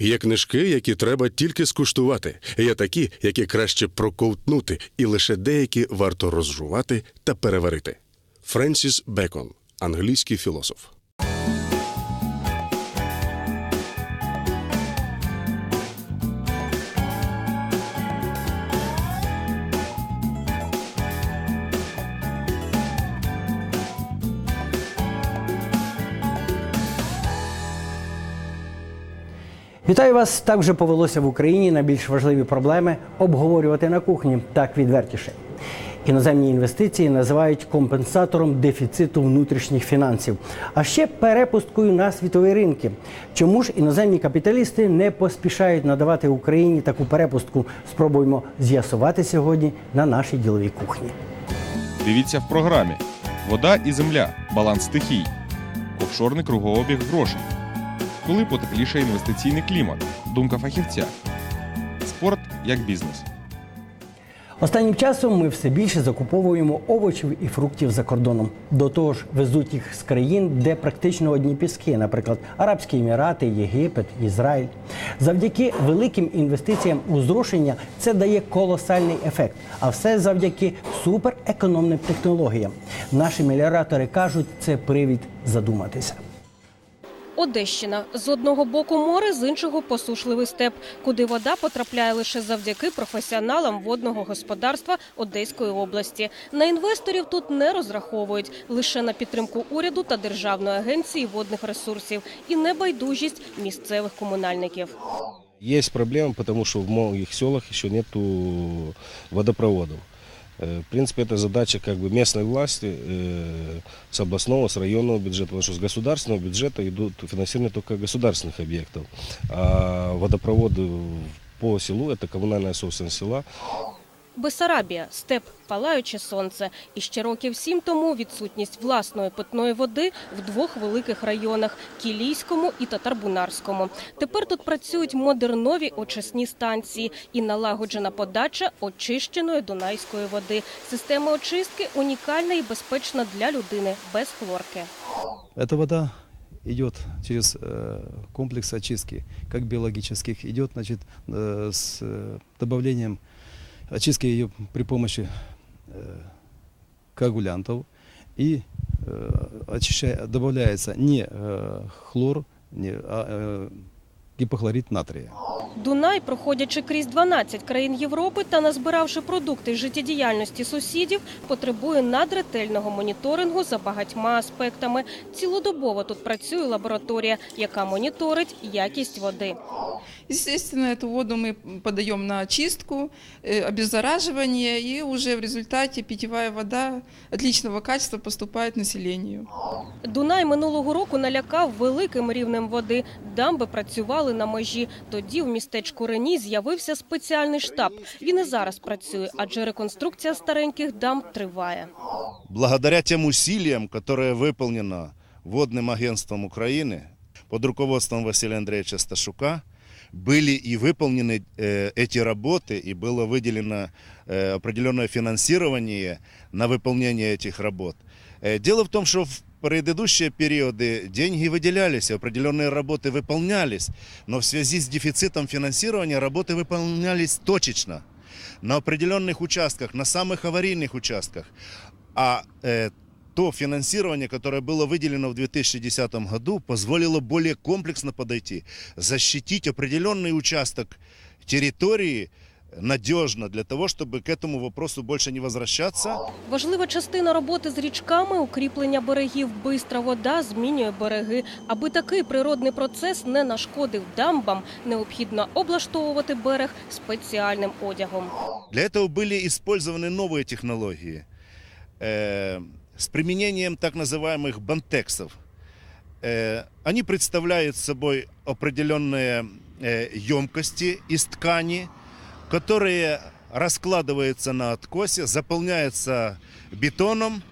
Є книжки, які треба тільки скуштувати. Є такі, які краще проковтнути, і лише деякі варто розжувати та переварити. Френсіс Бекон, англійський філософ. Вітаю вас! Так вже повелося в Україні на більш важливі проблеми обговорювати на кухні так відвертіше. Іноземні інвестиції називають компенсатором дефіциту внутрішніх фінансів, а ще перепусткою на світові ринки. Чому ж іноземні капіталісти не поспішають надавати Україні таку перепустку? Спробуємо з'ясувати сьогодні на нашій діловій кухні. Дивіться в програмі Вода і земля. Баланс стихій. Офшорний кругообіг грошей. Коли потепліше інвестиційний клімат. Думка фахівця. Спорт як бізнес. Останнім часом ми все більше закуповуємо овочів і фруктів за кордоном. До того ж, везуть їх з країн, де практично одні піски, наприклад, Арабські Емірати, Єгипет, Ізраїль. Завдяки великим інвестиціям у зрушення це дає колосальний ефект. А все завдяки суперекономним технологіям. Наші меліоратори кажуть, це привід задуматися. Одещина з одного боку море, з іншого посушливий степ, куди вода потрапляє лише завдяки професіоналам водного господарства Одеської області. На інвесторів тут не розраховують лише на підтримку уряду та державної агенції водних ресурсів і небайдужість місцевих комунальників. Есть проблемы, потому что в многих селах еще нету водопроводов. Э, В принципе, это задача как бы местной власти э, с областного, с районного бюджета, потому что с государственного бюджета идут финансирование только государственных объектов. А водопроводы по селу, это коммунальная собственность села, Бесарабія, степ, палаюче сонце. І ще років сім тому відсутність власної питної води в двох великих районах – Кілійському і Татарбунарському. Тепер тут працюють модернові очисні станції і налагоджена подача очищеної дунайської води. Система очистки унікальна і безпечна для людини, без хлорки. Эта вода идет через э, комплекс очистки, как биологических, идет значит, э, с э, добавлением очистки ее при помощи э, коагулянтов и э, очищая, добавляется не э, хлор, не, а э, гипохлорид натрия. Дунай, проходячи крізь 12 країн Європи та назбиравши продукти життєдіяльності сусідів, потребує надретельного моніторингу за багатьма аспектами. Цілодобово тут працює лабораторія, яка моніторить якість води. Естественно, эту воду мы подаем на очистку, э, обеззараживание, и уже в результате питьевая вода отличного качества поступает населению. Дунай минулого року налякав великим рівнем води. Дамби працювали на межі. Тоді в містечку Рені з'явився спеціальний штаб. Він і зараз працює, адже реконструкція стареньких дамб триває. благодаря тем усилиям, которые выполнено водным агентством Украины под руководством Василия Андреевича Сташука, были и выполнены э, эти работы, и было выделено э, определенное финансирование на выполнение этих работ. Э, дело в том, что в предыдущие периоды деньги выделялись, определенные работы выполнялись, но в связи с дефицитом финансирования работы выполнялись точечно на определенных участках, на самых аварийных участках. А э, то финансирование, которое было выделено в 2010 году, позволило более комплексно подойти, защитить определенный участок территории надежно для того, чтобы к этому вопросу больше не возвращаться. Важлива частина роботи з річками – укріплення берегів. Бистра вода змінює береги. Аби такий природний процес не нашкодив дамбам, необхідно облаштовувати берег спеціальним одягом. Для этого были использованы новые технологии э, с применением так называемых бантексов. Э, они представляют собой определенные э, емкости из ткани, которые раскладываются на откосе, заполняются бетоном,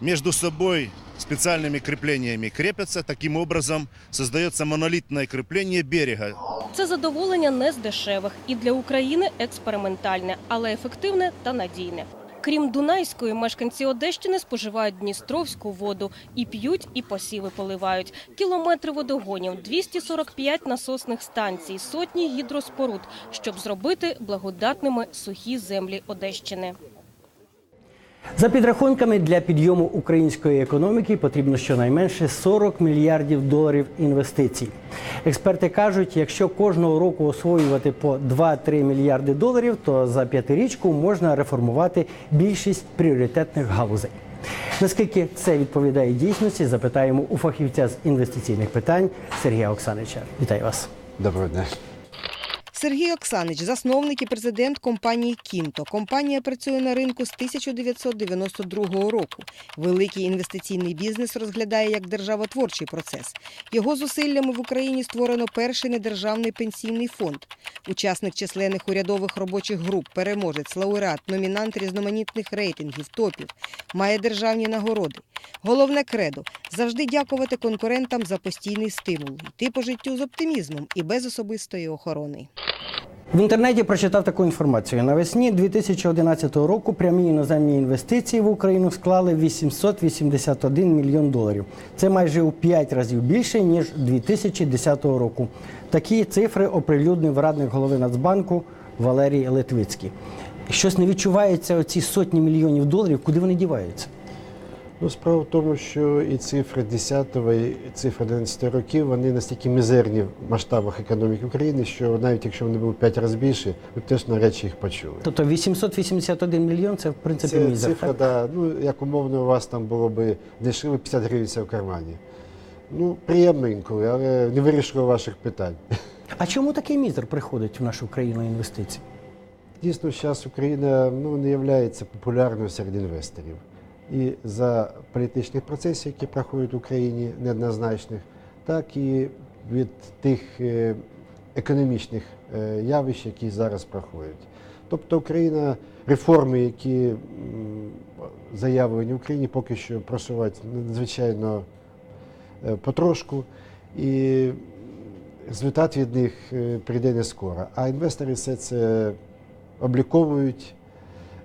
между собой специальными креплениями крепятся. Таким образом создается монолитное крепление берега. Це задоволення не з дешевих і для України експериментальне, але ефективне та надійне. Крім Дунайської, мешканці Одещини споживають Дністровську воду і п'ють, і посіви поливають. Кілометри водогонів, 245 насосних станцій, сотні гідроспоруд, щоб зробити благодатними сухі землі Одещини. За підрахунками для підйому української економіки потрібно щонайменше 40 мільярдів доларів інвестицій. Експерти кажуть, якщо кожного року освоювати по 2-3 мільярди доларів, то за п'ятирічку можна реформувати більшість пріоритетних галузей. Наскільки це відповідає дійсності, запитаємо у фахівця з інвестиційних питань Сергія Оксанича. Вітаю вас. Доброго дня. Сергій Оксанич, засновник і президент компанії Кінто. Компанія працює на ринку з 1992 року. Великий інвестиційний бізнес розглядає як державотворчий процес. Його зусиллями в Україні створено перший недержавний пенсійний фонд. Учасник численних урядових робочих груп, переможець, лауреат, номінант різноманітних рейтингів, топів, має державні нагороди. Головне кредо завжди дякувати конкурентам за постійний стимул, йти по життю з оптимізмом і без особистої охорони. В інтернеті прочитав таку інформацію. Навесні 2011 року прямі іноземні інвестиції в Україну склали 881 мільйон доларів. Це майже у 5 разів більше ніж 2010 року. Такі цифри оприлюднив радник голови Нацбанку Валерій Литвицький. Щось не відчувається оці сотні мільйонів доларів, куди вони діваються? Ну, справа в тому, що і цифри 10-го, і цифри 11 років, вони настільки мізерні в масштабах економіки України, що навіть якщо вони були 5 разів більше, ви б теж чи їх почули. Тобто 881 мільйон це в принципі Це мізер. цифра, так? да, ну, як умовно, у вас там було б дешево 50 гривень це в кармані. Ну, приємно інколи, але не вирішило ваших питань. А чому такий мізер приходить в нашу країну інвестицій? Дійсно, зараз Україна ну, не є популярною серед інвесторів. І за політичних процесів, які проходять в Україні, неоднозначних, так і від тих е, економічних е, явищ, які зараз проходять. Тобто Україна, реформи, які заявлені в Україні, поки що просувають надзвичайно е, потрошку. І результат від них прийде не скоро. А інвестори все це обліковують,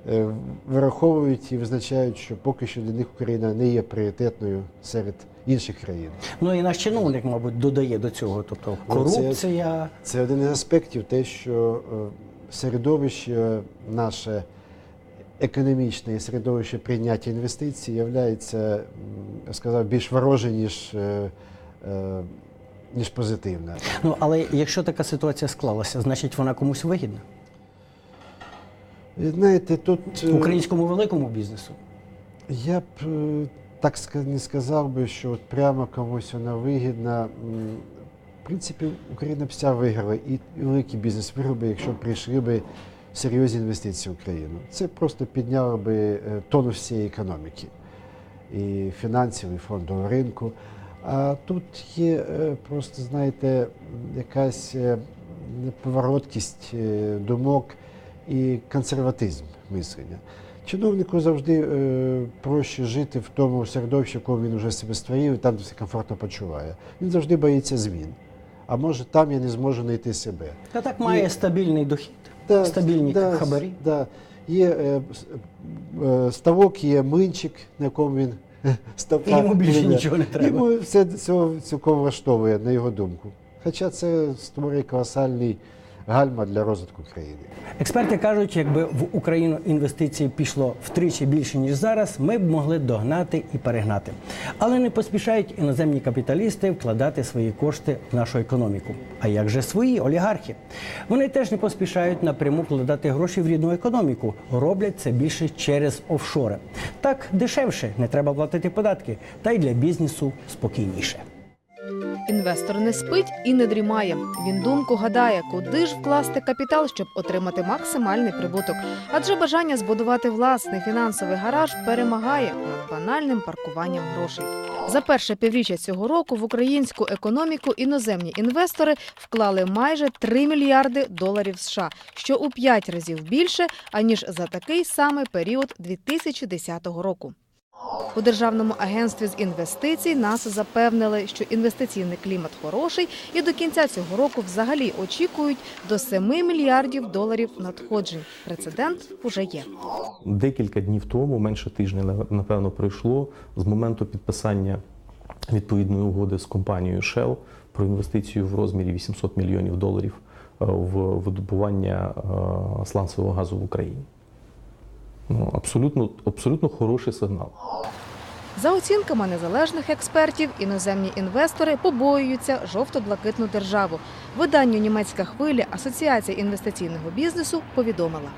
е, вираховують і визначають, що поки що для них Україна не є пріоритетною серед інших країн. Ну і наш чиновник, мабуть, додає до цього. Тобто Ну, це- корупція. Це один із аспектів, те, що е, середовище наше економічне і середовище прийняття інвестицій є, я сказав, більш вороже, ніж, е, ніж позитивне. Ну але якщо така ситуація склалася, значить вона комусь вигідна Знаєте, тут е, українському великому бізнесу. Я б е, так не сказав би, що от прямо комусь вона вигідна. В принципі, Україна вся виграла, і великий бізнес виграв би, якщо прийшли би серйозні інвестиції в Україну. Це просто підняло би е, тонус всієї економіки і фінансів, і фондового ринку. А тут є просто, знаєте, якась неповороткість думок і консерватизм мислення. Чиновнику завжди е, проще жити в тому середовищі, в якому він вже себе створив, і там все комфортно почуває. Він завжди боїться змін. А може там я не зможу знайти себе. Та так має Ні. стабільний дохід, Да, стабільні да, хабарі. Да. Є е, е, ставок, є млинчик, на якому він ставка. Йому більше нічого не треба. Йому все цього цілком влаштовує, на його думку. Хоча це створює колосальний гальма для розвитку країни. Експерти кажуть, якби в Україну інвестиції пішло втричі більше ніж зараз, ми б могли догнати і перегнати. Але не поспішають іноземні капіталісти вкладати свої кошти в нашу економіку. А як же свої олігархи? Вони теж не поспішають напряму вкладати гроші в рідну економіку. Роблять це більше через офшори. Так дешевше, не треба платити податки, та й для бізнесу спокійніше. Інвестор не спить і не дрімає. Він думку гадає, куди ж вкласти капітал, щоб отримати максимальний прибуток. Адже бажання збудувати власний фінансовий гараж перемагає над банальним паркуванням грошей. За перше півріччя цього року в українську економіку іноземні інвестори вклали майже 3 мільярди доларів США, що у 5 разів більше аніж за такий самий період 2010 року. У Державному агентстві з інвестицій нас запевнили, що інвестиційний клімат хороший, і до кінця цього року взагалі очікують до 7 мільярдів доларів надходжень. Прецедент уже є. Декілька днів тому, менше тижня, напевно, пройшло з моменту підписання відповідної угоди з компанією Shell про інвестицію в розмірі 800 мільйонів доларів е, в видобування е, сланцевого газу в Україні. Ну, абсолютно, абсолютно хороший сигнал. За оцінками незалежних експертів, іноземні інвестори побоюються жовто-блакитну державу. Виданню німецька хвиля Асоціація інвестиційного бізнесу повідомила.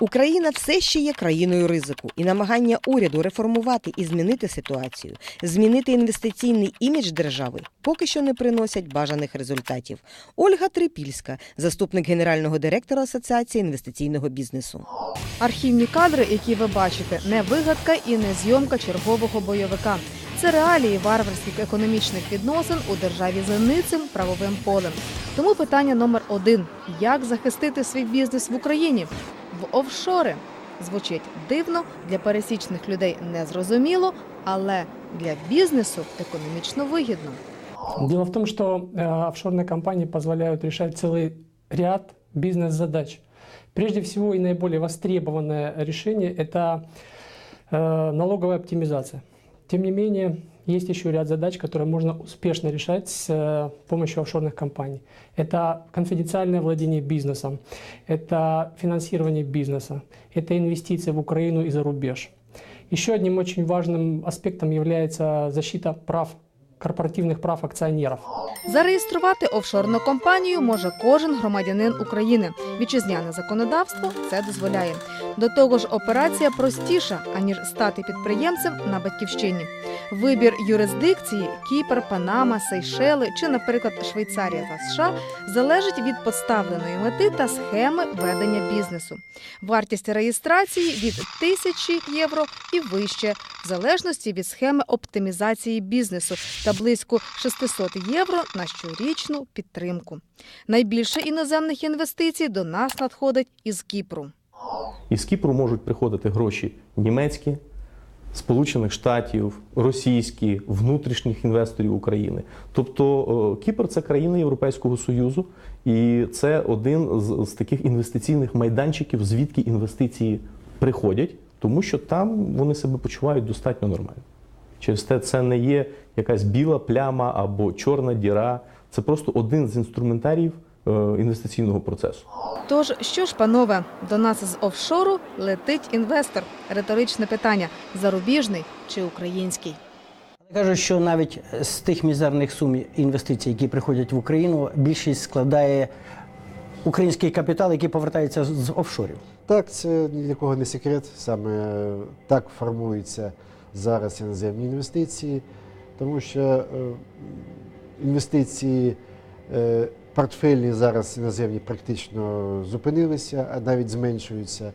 Україна все ще є країною ризику, і намагання уряду реформувати і змінити ситуацію, змінити інвестиційний імідж держави, поки що не приносять бажаних результатів. Ольга Трипільська, заступник генерального директора Асоціації інвестиційного бізнесу. Архівні кадри, які ви бачите, не вигадка і не зйомка чергового бойовика. Це реалії варварських економічних відносин у державі за ницим правовим полем. Тому питання номер один: як захистити свій бізнес в Україні? В офшори звучить дивно для пересічних людей незрозуміло, але для бізнесу економічно вигідно. Дело в том, что э, офшорные компании позволяют решать целый ряд бизнес-задач. Прежде всего и наиболее востребованное решение – это э, налоговая оптимизация. Тем не менее, есть еще ряд задач, которые можно успешно решать с э, помощью офшорных компаний. Это конфиденциальное владение бизнесом, это финансирование бизнеса, это инвестиции в Украину и за рубеж. Еще одним очень важным аспектом является защита прав корпоративных прав акционеров. Зареєструвати офшорну компанію може кожен громадянин України. Вітчизняне законодавство це дозволяє. До того ж, операція простіша аніж стати підприємцем на батьківщині. Вибір юрисдикції Кіпр, Панама, Сейшели чи, наприклад, Швейцарія та США залежить від поставленої мети та схеми ведення бізнесу. Вартість реєстрації від 1000 євро і вище, в залежності від схеми оптимізації бізнесу та близько 600 євро на щорічну підтримку. Найбільше іноземних інвестицій до нас надходить із Кіпру. Із Кіпру можуть приходити гроші німецькі, Сполучених Штатів, російські, внутрішніх інвесторів України. Тобто е, Кіпр це країна Європейського Союзу, і це один з, з таких інвестиційних майданчиків, звідки інвестиції приходять, тому що там вони себе почувають достатньо нормально. Через те це не є якась біла пляма або чорна діра. Це просто один з інструментаріїв е, інвестиційного процесу. Тож, що ж, панове, до нас з офшору летить інвестор. Риторичне питання: зарубіжний чи український? Кажуть, що навіть з тих мізерних сум інвестицій, які приходять в Україну, більшість складає український капітал, який повертається з офшорів. Так, це ні для кого не секрет. Саме так формуються зараз іноземні інвестиції, тому що е, інвестиції е, портфельні зараз іноземні практично зупинилися, а навіть зменшуються.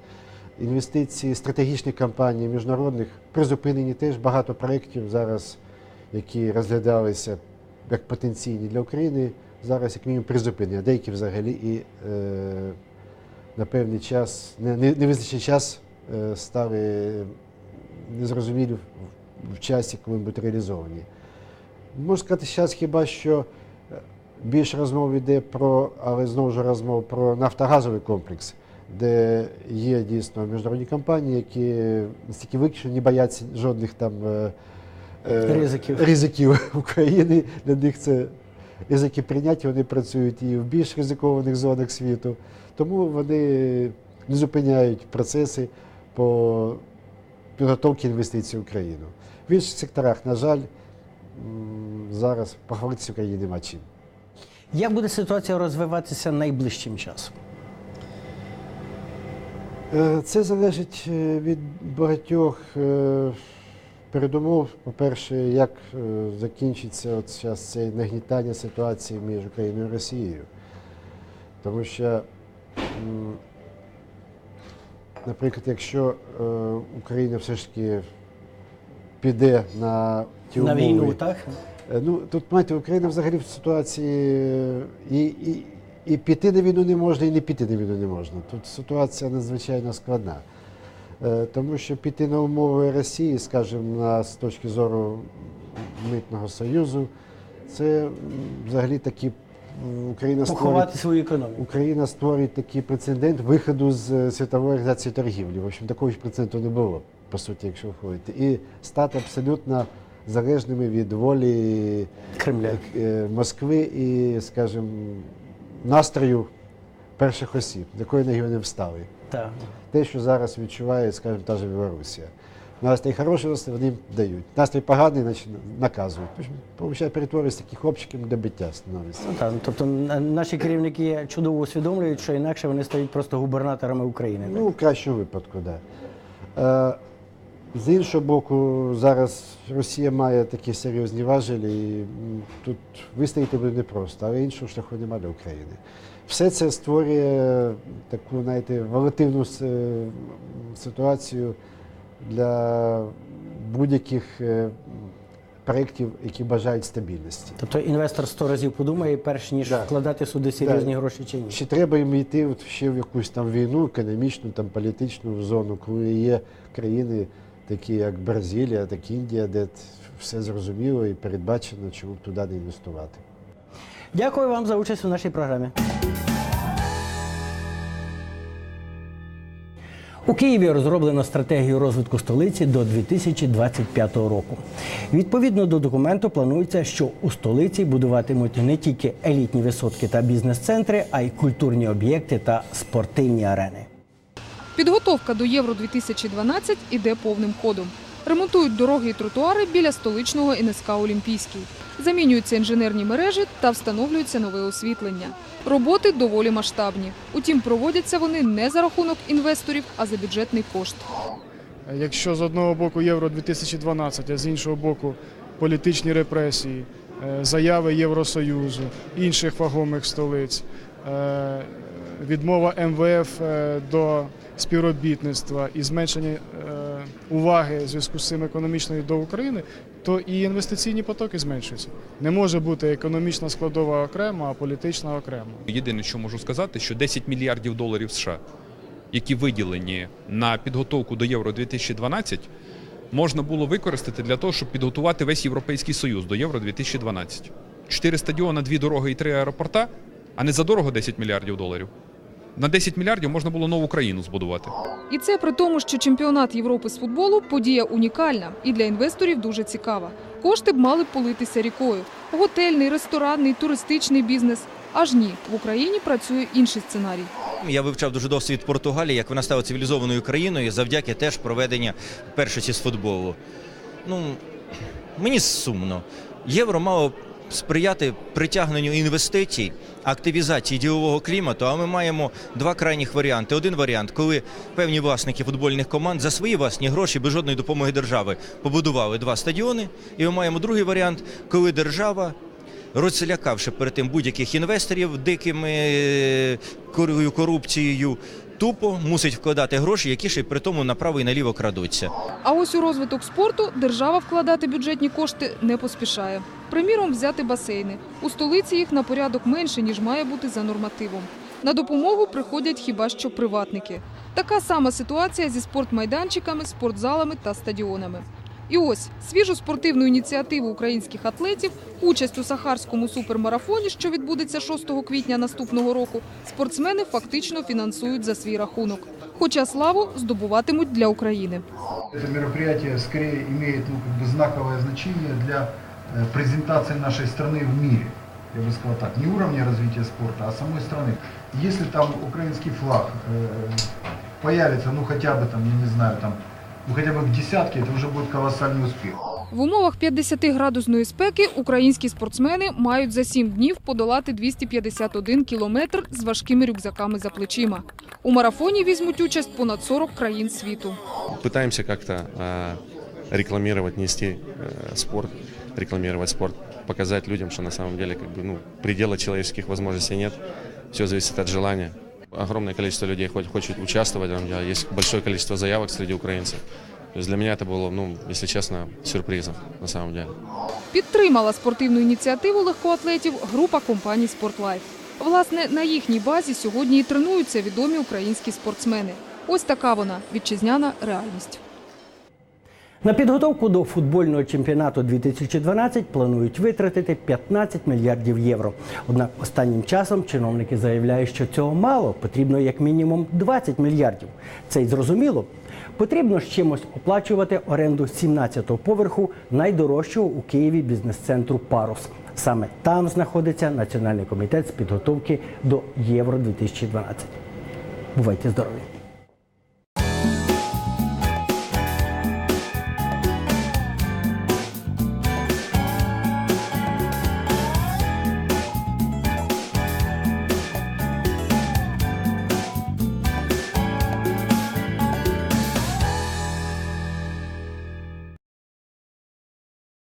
Інвестиції стратегічних компаній міжнародних призупинені теж багато проєктів зараз, які розглядалися як потенційні для України, зараз як мінімум призупинені, а деякі взагалі і е, на певний час, не, не, невизначений час е, стали незрозумілі в, в часі, коли будуть реалізовані. Можна сказати, зараз хіба що е, більше розмов йде про, але знову ж розмов про нафтогазовий комплекс, де є дійсно міжнародні компанії, які настільки виключно не бояться жодних там е, Ризиків. ризиків України. Для них це ризики прийняті, вони працюють і в більш ризикованих зонах світу. Тому вони не зупиняють процеси по підготовки інвестицій в Україну. В інших секторах, на жаль, зараз похвалитися Україні нема чим. Як буде ситуація розвиватися найближчим часом? Е, Це залежить е, від багатьох е, передумов. По-перше, як е, закінчиться от зараз це нагнітання ситуації між Україною і Росією. Тому що, наприклад, якщо е, Україна все ж таки піде на ті На війну, так? Е, Ну, тут, знаєте, Україна взагалі в ситуації і, і, і піти на війну не можна, і не піти на війну не можна. Тут ситуація надзвичайно складна. Е, Тому що піти на умови Росії, скажімо, на, з точки зору митного союзу, це взагалі такі Україна створить, свою економіку. Україна створить такий прецедент виходу з е, світової організації торгівлі. В общем, такого ж прецеденту не було, по суті, якщо входити. І стати абсолютно залежними від волі Кремля. е, Москви і, скажімо, настрою перших осіб, до якої ноги вони встали. Так. Те, що зараз відчуває, скажімо, та ж Білорусія. Настрій хороший, настрій вони їм дають. Настрій поганий, значить наказують. Получає перетворюється такі хлопчики до биття становиться. Ну, так. Тобто наші керівники чудово усвідомлюють, що інакше вони стають просто губернаторами України. так? Ну, в кращому випадку, так. Да. Е, з іншого боку, зараз Росія має такі серйозні важелі, і тут вистояти буде непросто, але іншого шляху немає для України. Все це створює таку, знаєте, волативну ситуацію для будь-яких е, проєктів, які бажають стабільності. Тобто інвестор сто разів подумає, перш ніж Да. вкладати сюди серйозні Да. гроші чи ні. Чи треба їм йти от ще в якусь там війну, економічну, там політичну зону, коли є країни, такі як Бразилія, так Індія, де все зрозуміло і передбачено, чому б туди не інвестувати. Дякую вам за участь у нашій програмі. У Києві розроблено стратегію розвитку столиці до 2025 року. Відповідно до документу, планується, що у столиці будуватимуть не тільки елітні висотки та бізнес-центри, а й культурні об'єкти та спортивні арени. Підготовка до Євро 2012 іде повним ходом. Ремонтують дороги і тротуари біля столичного НСК Олімпійський. Замінюються інженерні мережі та встановлюється нове освітлення. Роботи доволі масштабні. Утім, проводяться вони не за рахунок інвесторів, а за бюджетний кошт. Якщо з одного боку Євро 2012, а з іншого боку політичні репресії, е, заяви Євросоюзу, інших вагомих столиць, е, відмова МВФ е, до співробітництва і зменшення уваги в зв'язку з цим економічної до України, то і інвестиційні потоки зменшуються. Не може бути економічна складова окремо, а політична окремо. Єдине, що можу сказати, що 10 мільярдів доларів США, які виділені на підготовку до Євро 2012, можна було використати для того, щоб підготувати весь Європейський Союз до Євро 2012. Чотири стадіони, дві дороги і три аеропорта, а не за дорого 10 мільярдів доларів. На 10 мільярдів можна було нову країну збудувати. І це при тому, що чемпіонат Європи з футболу подія унікальна і для інвесторів дуже цікава. Кошти б мали б политися рікою. Готельний, ресторанний, туристичний бізнес. Аж ні, в Україні працює інший сценарій. Я вивчав дуже досвід Португалії, як вона стала цивілізованою країною завдяки теж проведення першості з футболу. Ну, мені сумно. Євро мало сприяти притягненню інвестицій, активізації ділового клімату. А ми маємо два крайніх варіанти. Один варіант, коли певні власники футбольних команд за свої власні гроші без жодної допомоги держави побудували два стадіони. І ми маємо другий варіант, коли держава розлякавши перед тим будь-яких інвесторів дикими е, корупцією, тупо мусить вкладати гроші, які ще й при тому направо і наліво крадуться. А ось у розвиток спорту держава вкладати бюджетні кошти не поспішає. Приміром, взяти басейни. У столиці їх на порядок менше, ніж має бути за нормативом. На допомогу приходять хіба що приватники. Така сама ситуація зі спортмайданчиками, спортзалами та стадіонами. І ось свіжу спортивну ініціативу українських атлетів, участь у сахарському супермарафоні, що відбудеться 6 квітня наступного року, спортсмени фактично фінансують за свій рахунок. Хоча славу здобуватимуть для України. Это мероприятие скорее имеет ну, как бы знаковое значение для э, презентации нашей страны в мире. Я бы сказал так, не уровня развития спорта, а самой страны. Если там украинский флаг э, появится, ну хотя бы там, я не знаю, там, ну хотя бы в десятке, это уже будет колоссальный успех. В умовах 50-градусної спеки українські спортсмени мають за 7 днів подолати 251 кілометр з важкими рюкзаками за плечима. У марафоні візьмуть участь понад 40 країн світу. Пытаемся как-то э, рекламировать, нести э, спорт, рекламировать спорт, показать людям, что на самом деле как бы, ну, предела человеческих возможностей нет. Все зависит от желания. Огромное количество людей хоть, хочет участвовать в этом деле. Есть большое количество заявок среди украинцев. То есть для меня это было, ну, если честно, сюрпризом на самом деле. Підтримала спортивну ініціативу легкоатлетів група компаній «Спортлайф». Власне, на їхній базі сьогодні і тренуються відомі українські спортсмени. Ось така вона вітчизняна реальність. На підготовку до футбольного чемпіонату 2012 планують витратити 15 мільярдів євро. Однак останнім часом чиновники заявляють, що цього мало, потрібно як мінімум 20 мільярдів. Це й зрозуміло. Потрібно з чимось оплачувати оренду 17-го поверху найдорожчого у Києві бізнес-центру Парус. Саме там знаходиться Національний комітет з підготовки до Євро 2012. Бувайте здорові!